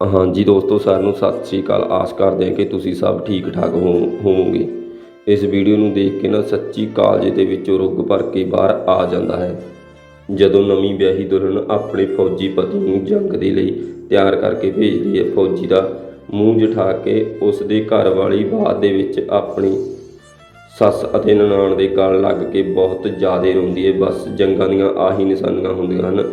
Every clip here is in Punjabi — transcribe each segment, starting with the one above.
ਹਾਂਜੀ ਦੋਸਤੋ, ਸਾਰਿਆਂ ਨੂੰ ਸਤਿ ਸ੍ਰੀ ਅਕਾਲ। ਆਸ ਕਰਦੇ ਹਾਂ ਕਿ ਤੁਸੀਂ ਸਭ ਠੀਕ ਠਾਕ ਹੋ ਹੋਵੋਗੇ। ਇਸ ਵੀਡੀਓ ਨੂੰ ਦੇਖ ਕੇ ਨਾ ਸੱਚੀ ਕਾਲਜ ਦੇ ਵਿੱਚੋਂ ਰੁੱਗ ਭਰ ਕੇ ਬਾਹਰ ਆ ਜਾਂਦਾ ਹੈ। ਜਦੋਂ ਨਵੀਂ ਵਿਆਹੀ ਦੁਲਹਨ ਆਪਣੇ ਫੌਜੀ ਪਤੀ ਨੂੰ ਜੰਗ ਦੇ ਲਈ ਤਿਆਰ ਕਰਕੇ ਭੇਜਦੀ ਹੈ, ਫੌਜੀ ਦਾ ਮੂੰਹ ਜਠਾ ਕੇ ਉਸ ਦੇ ਘਰ ਵਾਲੀ ਬਾਅਦ ਦੇ ਵਿੱਚ ਆਪਣੀ ਸੱਸ ਅਤੇ ਨਨਾਣ ਦੇ ਗਲ ਲੱਗ ਕੇ ਬਹੁਤ ਜ਼ਿਆਦਾ ਰੋਂਦੀ ਹੈ ਬਸ ਜੰਗਾਂ ਦੀਆਂ ਆਹੀ ਨਿਸ਼ਾਨੀਆਂ ਹੁੰਦੀਆਂ ਹਨ।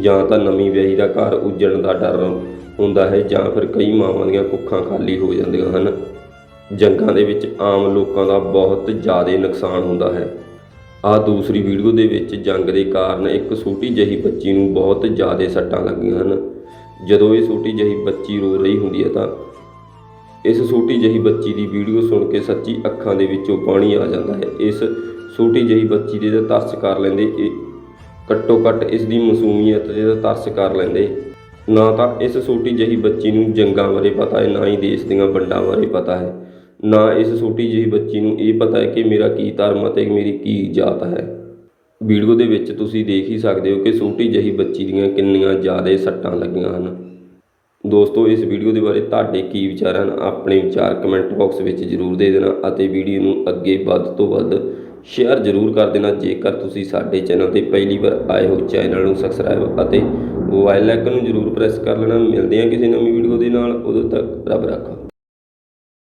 ਜਾਂ ਤਾਂ ਨਵੀਂ ਵਿਆਹੀ ਦਾ ਘਰ ਉੱਜਣ ਦਾ ਡਰ ਹੁੰਦਾ ਹੈ, ਜਾਂ ਫਿਰ ਕਈ ਮਾਵਾਂ ਦੀਆਂ ਕੁੱਖਾਂ ਖਾਲੀ ਹੋ ਜਾਂਦੀਆਂ ਹਨ। ਜੰਗਾਂ ਦੇ ਵਿੱਚ ਆਮ ਲੋਕਾਂ ਦਾ ਬਹੁਤ ਜ਼ਿਆਦਾ ਨੁਕਸਾਨ ਹੁੰਦਾ ਹੈ। ਆ ਦੂਸਰੀ ਵੀਡੀਓ ਦੇ ਵਿੱਚ ਜੰਗ ਦੇ ਕਾਰਨ ਇੱਕ ਛੋਟੀ ਜਿਹੀ ਬੱਚੀ ਨੂੰ ਬਹੁਤ ਜ਼ਿਆਦਾ ਸੱਟਾਂ ਲੱਗੀਆਂ ਹਨ। ਜਦੋਂ ਇਹ ਛੋਟੀ ਜਿਹੀ ਬੱਚੀ ਰੋ ਰਹੀ ਹੁੰਦੀ ਹੈ ਤਾਂ ਇਸ ਛੋਟੀ ਜਿਹੀ ਬੱਚੀ ਦੀ ਵੀਡੀਓ ਸੁਣ ਕੇ ਸੱਚੀ ਅੱਖਾਂ ਦੇ ਵਿੱਚੋਂ ਪਾਣੀ ਆ ਜਾਂਦਾ ਹੈ। ਇਸ ਛੋਟੀ ਜਿਹੀ ਬੱਚੀ ਦੇ ਤਾਂ ਤਰਸ ਕਰ ਲੈਂਦੇ ਇਹ। ਘੱਟੋ ਘੱਟ ਇਸ ਦੀ ਮਾਸੂਮੀਅਤ ਦੇ ਤਾਂ ਤਰਸ ਕਰ ਲੈਂਦੇ। ਨਾ ਤਾਂ ਇਸ ਛੋਟੀ ਜਿਹੀ ਬੱਚੀ ਨੂੰ ਜੰਗਾਂ ਬਾਰੇ ਪਤਾ ਹੈ, ਨਾ ਹੀ ਦੇਸ਼ ਦੀਆਂ ਵੰਡਾਂ ਬਾਰੇ ਪਤਾ ਹੈ। ਨਾ ਇਸ ਛੋਟੀ ਜਿਹੀ ਬੱਚੀ ਨੂੰ ਇਹ ਪਤਾ ਹੈ ਕਿ ਮੇਰਾ ਕੀ ਧਰਮ ਅਤੇ ਮੇਰੀ ਕੀ ਜਾਤ ਹੈ। ਵੀਡੀਓ ਦੇ ਵਿੱਚ ਤੁਸੀਂ ਦੇਖ ਹੀ ਸਕਦੇ ਹੋ ਕਿ ਛੋਟੀ ਜਿਹੀ ਬੱਚੀ ਦੀਆਂ ਕਿੰਨੀਆਂ ਜ਼ਿਆਦਾ ਸੱਟਾਂ ਲੱਗੀਆਂ ਹਨ। ਦੋਸਤੋ, ਇਸ ਵੀਡੀਓ ਦੇ ਬਾਰੇ ਤੁਹਾਡੇ ਕੀ ਵਿਚਾਰ ਹਨ? ਆਪਣੇ ਵਿਚਾਰ ਕਮੈਂਟ ਬਾਕਸ ਵਿੱਚ ਜ਼ਰੂਰ ਦੇ ਦੇਣਾ ਅਤੇ ਵੀਡੀਓ ਨੂੰ ਅੱਗੇ ਵੱਧ ਤੋਂ ਵੱਧ ਸ਼ੇਅਰ ਜ਼ਰੂਰ ਕਰ ਦੇਣਾ। ਜੇਕਰ ਤੁਸੀਂ ਸਾਡੇ ਚੈਨਲ ਤੇ ਪਹਿਲੀ ਵਾਰ ਆਏ ਹੋ ਚੈਨਲ ਨੂੰ ਸਬਸਕ੍ਰਾਈਬ ਅਤੇ ਮੋਬਾਈਲ ਆਈਕਨ ਨੂੰ ਜ਼ਰੂਰ ਪ੍ਰੈਸ ਕਰ ਲੈਣਾ। ਮਿਲਦੇ ਹਾਂ ਕਿਸੇ ਨਵੀਂ ਵੀਡੀਓ ਦੇ ਨਾਲ। ਉਦੋਂ ਤੱਕ ਰੱਬ ਰੱਖਾ।